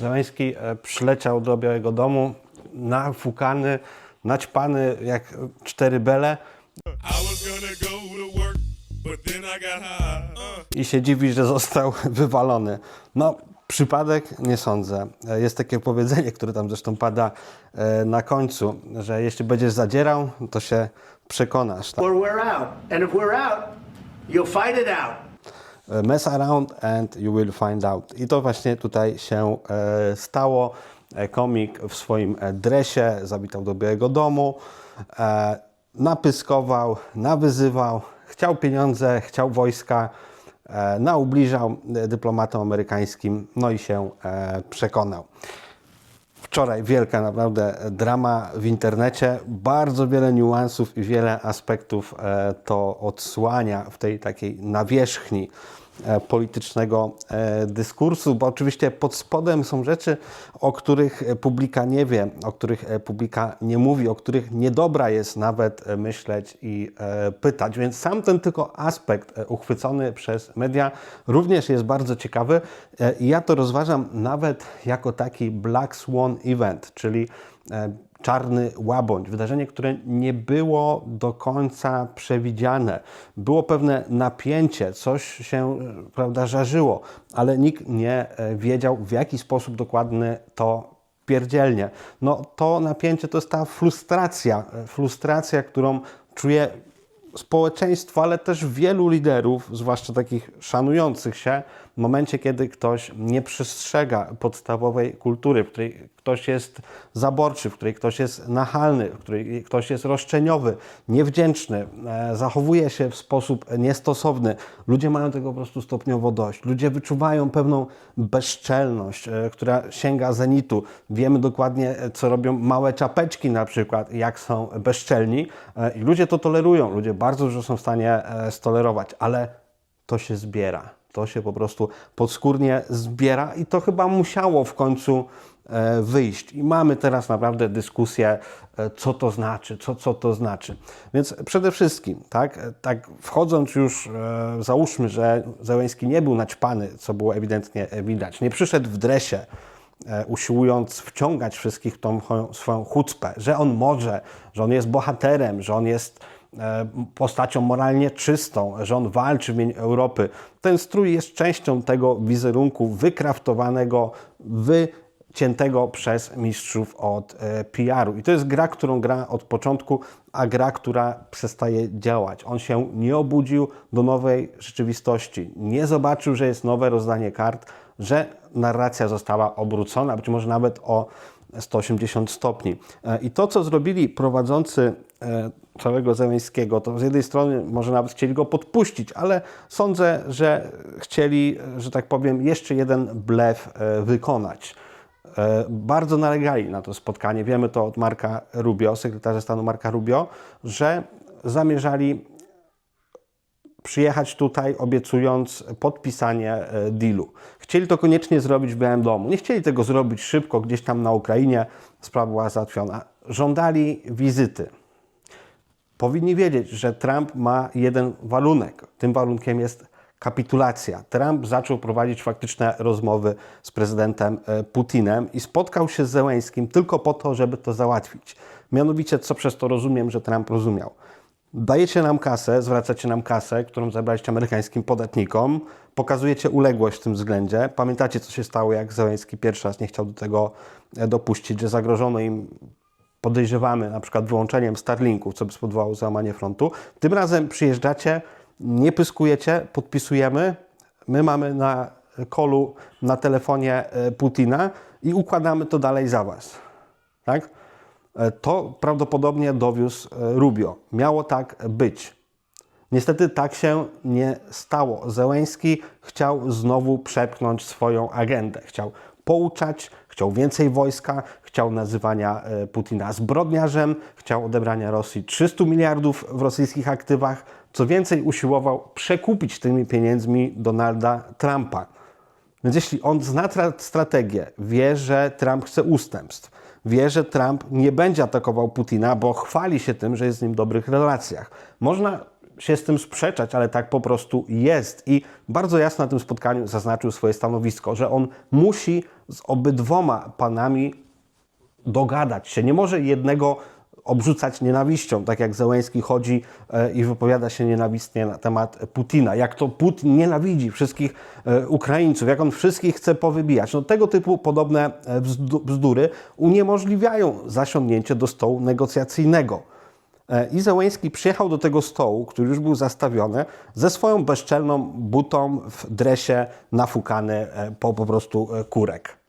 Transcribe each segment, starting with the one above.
Zeleński e, przyleciał do Białego Domu nafukany, naćpany jak cztery bele I się dziwi, że został wywalony. No, przypadek nie sądzę. E, Jest takie powiedzenie, które tam zresztą pada e, na końcu, że jeśli będziesz zadzierał, to się przekonasz. Tak? or we're out. And if we're out, you'll fight it out. E, Mess around and you will find out. I to właśnie tutaj się e, stało. E, Komik w swoim dresie zawitał do Białego Domu, napyskował, nawyzywał, chciał pieniądze, chciał wojska, naubliżał dyplomatom amerykańskim, no i się przekonał. Wczoraj wielka naprawdę drama w internecie. Bardzo wiele niuansów i wiele aspektów e, to odsłania w tej takiej nawierzchni politycznego e, dyskursu, bo oczywiście pod spodem są rzeczy, o których publika nie wie, o których e, publika nie mówi, o których niedobra jest nawet e, myśleć i e, pytać. Więc sam ten tylko aspekt e, uchwycony przez media również jest bardzo ciekawy e, i ja to rozważam nawet jako taki Black Swan Event, czyli e, czarny łabędź, wydarzenie, które nie było do końca przewidziane. Było pewne napięcie, coś się prawda, żarzyło, ale nikt nie e, wiedział, w jaki sposób dokładny to pierdzielnie. No to napięcie to jest ta frustracja, e, frustracja, którą czuje społeczeństwo, ale też wielu liderów, zwłaszcza takich szanujących się, w momencie, kiedy ktoś nie przestrzega podstawowej kultury, w której ktoś jest zaborczy, w której ktoś jest nachalny, w której ktoś jest roszczeniowy, niewdzięczny, e, zachowuje się w sposób niestosowny. Ludzie mają tego po prostu stopniowo dość. Ludzie wyczuwają pewną bezczelność, e, która sięga zenitu. Wiemy dokładnie, e, co robią małe czapeczki na przykład, jak są bezczelni i ludzie to tolerują. Ludzie bardzo dużo są w stanie stolerować, ale to się zbiera. To się po prostu podskórnie zbiera i to chyba musiało w końcu e, wyjść. I mamy teraz naprawdę dyskusję, e, co to znaczy, co, co to znaczy. Więc przede wszystkim, tak, e, tak wchodząc już, załóżmy, że Zełęński nie był naćpany, co było ewidentnie widać, nie przyszedł w dresie, usiłując wciągać wszystkich tą swoją chucpę, że on może, że on jest bohaterem, że on jest postacią moralnie czystą, że on walczy w imieniu Europy. Ten strój jest częścią tego wizerunku wykraftowanego, wyciętego przez mistrzów od e, PR-u. I to jest gra, którą gra od początku, a gra, która przestaje działać. On się nie obudził do nowej rzeczywistości, nie zobaczył, że jest nowe rozdanie kart, że narracja została obrócona, być może nawet o 180 stopni. E, I to, co zrobili prowadzący e, całego Zeleńskiego, to z jednej strony może nawet chcieli go podpuścić, ale sądzę, że chcieli, że tak powiem, jeszcze jeden blef e, wykonać. Bardzo nalegali na to spotkanie. Wiemy to od Marka Rubio, sekretarza stanu Marka Rubio, że zamierzali przyjechać tutaj, obiecując podpisanie e, dealu. Chcieli to koniecznie zrobić w Białym Domu. Nie chcieli tego zrobić szybko, gdzieś tam na Ukrainie. Sprawa była załatwiona. Żądali wizyty. Powinni wiedzieć, że Trump ma jeden warunek. Tym warunkiem jest kapitulacja. Trump zaczął prowadzić faktyczne rozmowy z prezydentem e, Putinem i spotkał się z Zełęńskim tylko po to, żeby to załatwić. Mianowicie, co przez to rozumiem, że Trump rozumiał. Dajecie nam kasę, zwracacie nam kasę, którą zabraliście amerykańskim podatnikom, pokazujecie uległość w tym względzie. Pamiętacie, co się stało, jak Zełęński pierwszy raz nie chciał do tego e, dopuścić, że zagrożono im podejrzewamy na przykład wyłączeniem Starlinków, co by spowodowało załamanie frontu. Tym razem przyjeżdżacie, nie pyskujecie, podpisujemy. My mamy na kolu, na telefonie e, Putina i układamy to dalej za Was. Tak? E, To prawdopodobnie dowiózł e, Rubio. Miało tak być. Niestety tak się nie stało. Zełęński chciał znowu przepchnąć swoją agendę. Chciał pouczać, chciał więcej wojska, chciał nazywania e, Putina zbrodniarzem, chciał odebrania Rosji 300 miliardów w rosyjskich aktywach. Co więcej, usiłował przekupić tymi pieniędzmi Donalda Trumpa. Więc jeśli on zna tra- strategię, wie, że Trump chce ustępstw, wie, że Trump nie będzie atakował Putina, bo chwali się tym, że jest z nim w dobrych relacjach. Można się z tym sprzeczać, ale tak po prostu jest. I bardzo jasno na tym spotkaniu zaznaczył swoje stanowisko, że on musi z obydwoma panami dogadać się. Nie może jednego obrzucać nienawiścią, tak jak Zełenski chodzi e, i wypowiada się nienawistnie na temat Putina. Jak to Putin nienawidzi wszystkich e, Ukraińców, jak on wszystkich chce powybijać. No, tego typu podobne e, bzdu- bzdury uniemożliwiają zasiądnięcie do stołu negocjacyjnego. I Zełenski przyjechał do tego stołu, który już był zastawiony, ze swoją bezczelną butą w dresie nafukany po po prostu kurek.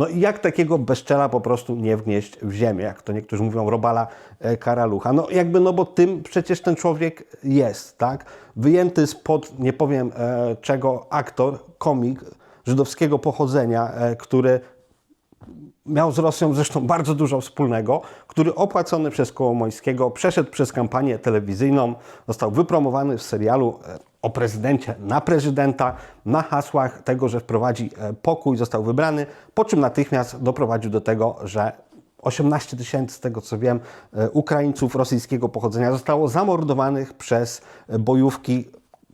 No i jak takiego bezczela po prostu nie wgnieść w ziemię, jak to niektórzy mówią, robala e, karalucha. No jakby, no bo tym przecież ten człowiek jest, tak? Wyjęty spod, nie powiem e, czego, aktor, komik żydowskiego pochodzenia, e, który miał z Rosją zresztą bardzo dużo wspólnego, który opłacony przez Kołomońskiego przeszedł przez kampanię telewizyjną, został wypromowany w serialu e, o prezydencie na prezydenta, na hasłach tego, że wprowadzi e, pokój, został wybrany, po czym natychmiast doprowadził do tego, że 18 tysięcy, z tego co wiem, e, Ukraińców rosyjskiego pochodzenia zostało zamordowanych przez bojówki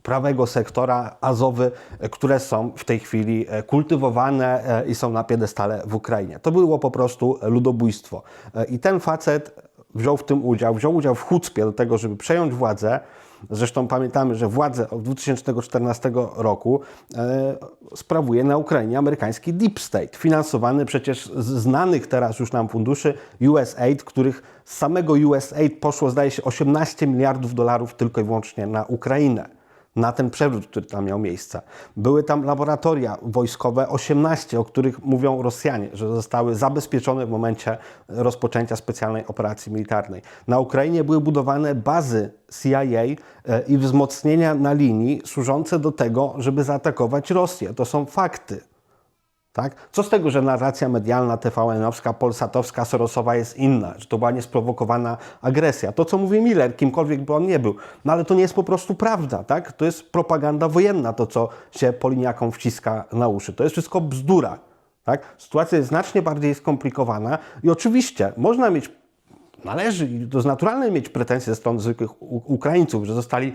prawego sektora Azowy, e, które są w tej chwili e, kultywowane e, i są na piedestale w Ukrainie. To było po prostu ludobójstwo. I ten facet wziął w tym udział, wziął udział w chucpie do tego, żeby przejąć władzę. Zresztą pamiętamy, że władzę od 2014 roku e, sprawuje na Ukrainie amerykański Deep State, finansowany przecież z znanych teraz już nam funduszy USAID, których z samego USAID poszło zdaje się 18 miliardów dolarów tylko i wyłącznie na Ukrainę na ten przewrót, który tam miał miejsce. Były tam laboratoria wojskowe, 18, o których mówią Rosjanie, że zostały zabezpieczone w momencie rozpoczęcia specjalnej operacji militarnej. Na Ukrainie były budowane bazy CIA e, i wzmocnienia na linii służące do tego, żeby zaatakować Rosję. To są fakty. Tak? Co z tego, że narracja medialna TVN-owska, polsatowska, sorosowa jest inna, że to była niesprowokowana agresja. To, co mówi Miller, kimkolwiek by on nie był. No ale to nie jest po prostu prawda. Tak? To jest propaganda wojenna, to co się Poliniakom wciska na uszy. To jest wszystko bzdura. Tak? Sytuacja jest znacznie bardziej skomplikowana i oczywiście można mieć, należy to jest naturalne mieć pretensje ze strony zwykłych Ukraińców, że zostali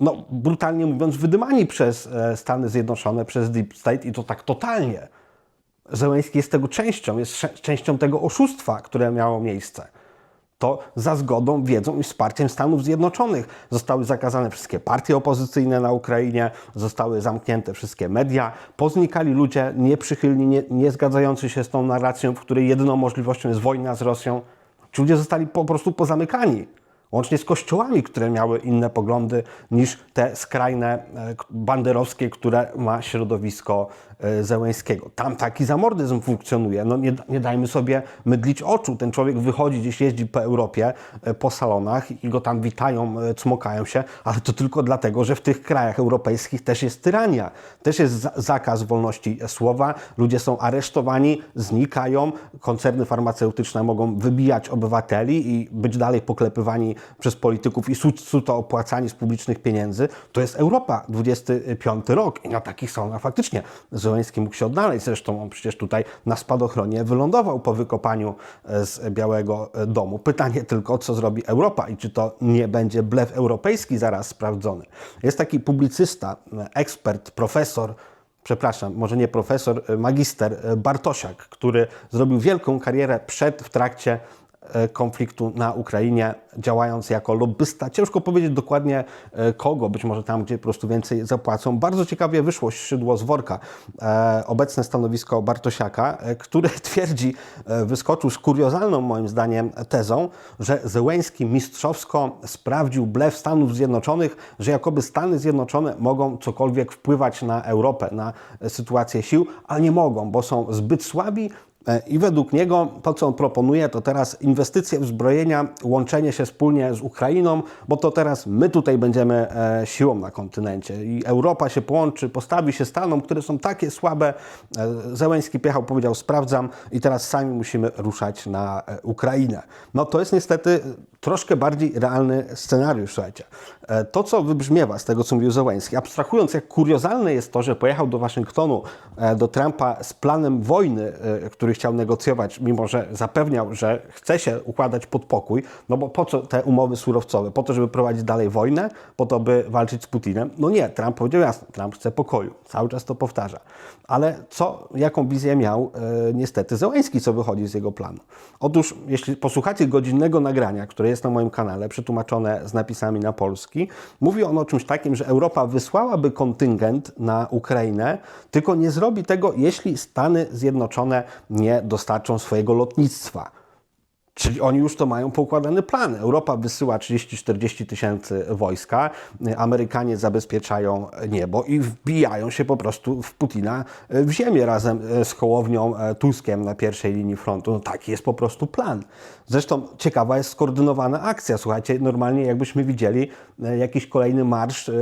no, brutalnie mówiąc, wydymani przez e, Stany Zjednoczone, przez Deep State i to tak totalnie. Zełenski jest tego częścią, jest częścią tego oszustwa, które miało miejsce. To za zgodą, wiedzą i wsparciem Stanów Zjednoczonych zostały zakazane wszystkie partie opozycyjne na Ukrainie, zostały zamknięte wszystkie media, poznikali ludzie nieprzychylni, nie, nie zgadzający się z tą narracją, w której jedyną możliwością jest wojna z Rosją. Ci ludzie zostali po prostu pozamykani łącznie z kościołami, które miały inne poglądy niż te skrajne e, banderowskie, które ma środowisko e, Zełęskiego. Tam taki zamordyzm funkcjonuje. No nie, nie dajmy sobie mydlić oczu. Ten człowiek wychodzi, gdzieś jeździ po Europie, e, po salonach i go tam witają, cmokają się, ale to tylko dlatego, że w tych krajach europejskich też jest tyrania. Też jest za- zakaz wolności słowa. Ludzie są aresztowani, znikają. Koncerny farmaceutyczne mogą wybijać obywateli i być dalej poklepywani przez polityków i su- suto opłacani z publicznych pieniędzy. To jest Europa, 25 rok i na takich salonach faktycznie Zełenski mógł się odnaleźć. Zresztą on przecież tutaj na spadochronie wylądował po wykopaniu e, z Białego e, Domu. Pytanie tylko, co zrobi Europa i czy to nie będzie blef europejski zaraz sprawdzony. Jest taki publicysta, e, ekspert, profesor, przepraszam, może nie profesor, magister Bartosiak, który zrobił wielką karierę przed, w trakcie konfliktu na Ukrainie, działając jako lobbysta. Ciężko powiedzieć dokładnie e, kogo, być może tam, gdzie po prostu więcej zapłacą. Bardzo ciekawie wyszło szydło z worka e, obecne stanowisko Bartosiaka, e, który twierdzi, e, wyskoczył z kuriozalną moim zdaniem tezą, że Zełenski mistrzowsko sprawdził blef Stanów Zjednoczonych, że jakoby Stany Zjednoczone mogą cokolwiek wpływać na Europę, na e, sytuację sił, ale nie mogą, bo są zbyt słabi E, I według niego to, co on proponuje, to teraz inwestycje w zbrojenia, łączenie się wspólnie z Ukrainą, bo to teraz my tutaj będziemy e, siłą na kontynencie i Europa się połączy, postawi się Stanom, które są takie słabe. E, Zełenski pojechał, powiedział, sprawdzam i teraz sami musimy ruszać na e, Ukrainę. No to jest niestety troszkę bardziej realny scenariusz, słuchajcie. E, To, co wybrzmiewa z tego, co mówił Zełenski, abstrahując, jak kuriozalne jest to, że pojechał do Waszyngtonu, e, do Trumpa z planem wojny, e, który chciał negocjować, mimo że zapewniał, że chce się układać pod pokój, no bo po co te umowy surowcowe? Po to, żeby prowadzić dalej wojnę? Po to, by walczyć z Putinem? No nie, Trump powiedział jasno, Trump chce pokoju. Cały czas to powtarza. Ale co, jaką wizję miał e, niestety Zełenski, co wychodzi z jego planu? Otóż, jeśli posłuchacie godzinnego nagrania, które jest na moim kanale, przetłumaczone z napisami na polski, mówi on o czymś takim, że Europa wysłałaby kontyngent na Ukrainę, tylko nie zrobi tego, jeśli Stany Zjednoczone nie dostarczą swojego lotnictwa. Czyli oni już to mają poukładany plan. Europa wysyła 30-40 tysięcy wojska, Amerykanie zabezpieczają niebo i wbijają się po prostu w Putina w ziemię razem z Hołownią e, Tuskiem na pierwszej linii frontu. No taki jest po prostu plan. Zresztą ciekawa jest skoordynowana akcja. Słuchajcie, normalnie jakbyśmy widzieli e, jakiś kolejny marsz e,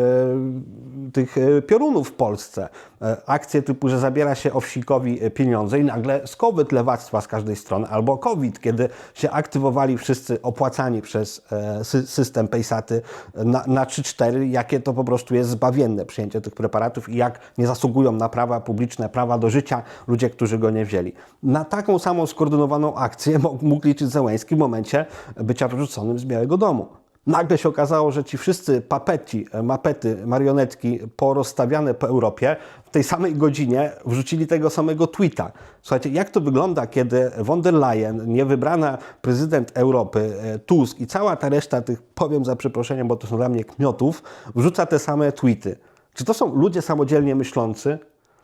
tych e, piorunów w Polsce. E, Akcje typu, że zabiera się owsikowi e, pieniądze i nagle skowyt lewactwa z każdej strony, albo COVID, kiedy się aktywowali wszyscy opłacani przez e, sy- system Paysaty na, na 3-4, jakie to po prostu jest zbawienne przyjęcie tych preparatów i jak nie zasługują na prawa publiczne, prawa do życia ludzie, którzy go nie wzięli. Na taką samą skoordynowaną akcję mógł liczyć Zełenski w momencie bycia wyrzuconym z Białego Domu. Nagle się okazało, że ci wszyscy papeci, e, mapety, marionetki porozstawiane po Europie w tej samej godzinie wrzucili tego samego tweeta. Słuchajcie, jak to wygląda, kiedy von der Leyen, niewybrana prezydent Europy, e, Tusk i cała ta reszta tych, powiem za przeproszeniem, bo to są dla mnie kmiotów, wrzuca te same tweety. Czy to są ludzie samodzielnie myślący?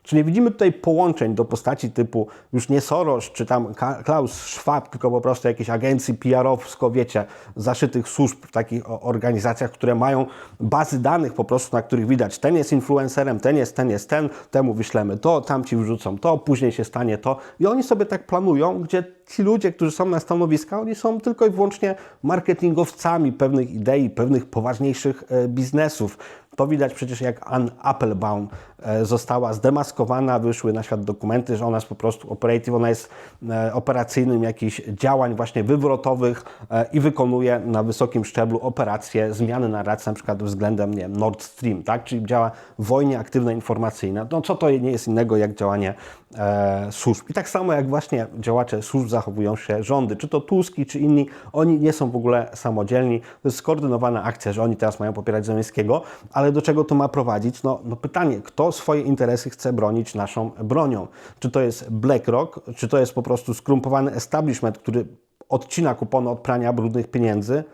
Czy nie widzimy tutaj połączeń do postaci typu już nie Soros czy tam Klaus Schwab, tylko po prostu jakiejś agencji PR-owsko, wiecie, zaszytych służb w takich organizacjach, które mają bazy danych po prostu, na których widać, ten jest influencerem, ten jest, ten jest ten, temu wyślemy to, tamci wrzucą to, później się stanie to. I oni sobie tak planują, gdzie ci ludzie, którzy są na stanowiskach, oni są tylko i wyłącznie marketingowcami pewnych idei, pewnych poważniejszych e, biznesów. To widać przecież jak Ann Applebaum e, została zdemaskowana, wyszły na świat dokumenty, że ona jest po prostu operative, ona jest e, operacyjnym jakichś działań właśnie wywrotowych e, i wykonuje na wysokim szczeblu operacje zmiany narracji, na przykład względem nie wiem, Nord Stream, tak? czyli działa wojnie aktywna informacyjna. No co to nie jest innego jak działanie e, służb. I tak samo jak właśnie działacze służb zachowują się rządy, czy to Tuski, czy inni, oni nie są w ogóle samodzielni. To jest skoordynowana akcja, że oni teraz mają popierać Zełenskiego, ale do czego to ma prowadzić? No, no pytanie, kto swoje interesy chce bronić naszą bronią? Czy to jest BlackRock, czy to jest po prostu skrumpowany establishment, który odcina kupony od prania brudnych pieniędzy?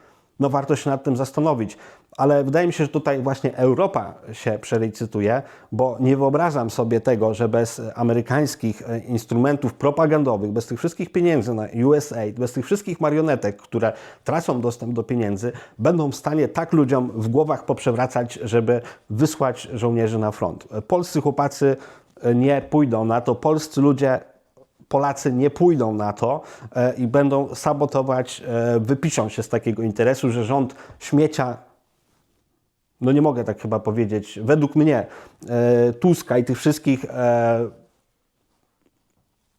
No warto się nad tym zastanowić. Ale wydaje mi się, że tutaj właśnie Europa się przelicytuje, bo nie wyobrażam sobie tego, że bez amerykańskich e, instrumentów propagandowych, bez tych wszystkich pieniędzy na USAID, bez tych wszystkich marionetek, które tracą dostęp do pieniędzy, będą w stanie tak ludziom w głowach poprzewracać, żeby wysłać żołnierzy na front. Polscy chłopacy e, nie pójdą na to, polscy ludzie Polacy nie pójdą na to e, i będą sabotować, e, wypiszą się z takiego interesu, że rząd śmiecia, no nie mogę tak chyba powiedzieć, według mnie e, Tuska i tych wszystkich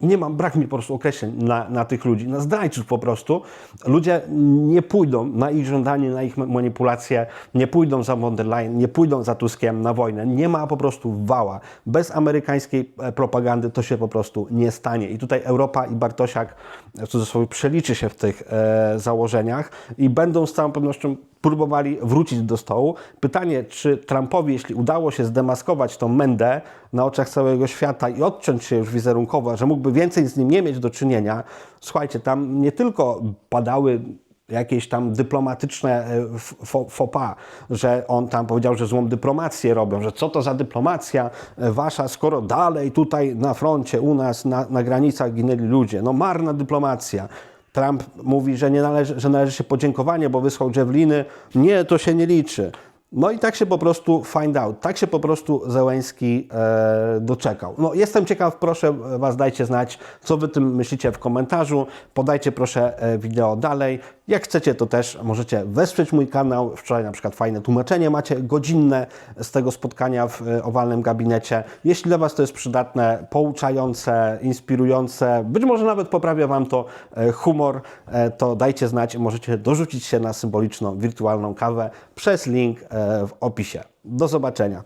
nie mam, brak mi po prostu określeń na, na tych ludzi, na zdrajców po prostu. Ludzie nie pójdą na ich żądanie, na ich manipulacje, nie pójdą za von der Leyen, nie pójdą za Tuskiem na wojnę. Nie ma po prostu wała. Bez amerykańskiej e, propagandy to się po prostu nie stanie. I tutaj Europa i Bartosiak w cudzysłowie przeliczy się w tych e, założeniach i będą z całą pewnością próbowali wrócić do stołu. Pytanie, czy Trumpowi, jeśli udało się zdemaskować tą mędę na oczach całego świata i odciąć się już wizerunkowo, że mógłby więcej z nim nie mieć do czynienia, słuchajcie, tam nie tylko padały jakieś tam dyplomatyczne e, faux pas, że on tam powiedział, że złą dyplomację robią, że co to za dyplomacja e, wasza, skoro dalej tutaj na froncie u nas, na, na granicach ginęli ludzie. No marna dyplomacja. Trump mówi, że, nie należy, że należy się podziękowanie, bo wysłał Javeliny. Nie, to się nie liczy. No i tak się po prostu find out, tak się po prostu Zełęński e, doczekał. No jestem ciekaw, proszę Was, dajcie znać, co Wy tym myślicie w komentarzu. Podajcie proszę e, wideo dalej. Jak chcecie, to też możecie wesprzeć mój kanał. Wczoraj na przykład fajne tłumaczenie macie godzinne z tego spotkania w e, owalnym gabinecie. Jeśli dla Was to jest przydatne, pouczające, inspirujące, być może nawet poprawia Wam to e, humor, to dajcie znać. Możecie dorzucić się na symboliczną wirtualną kawę przez link w opisie. Do zobaczenia.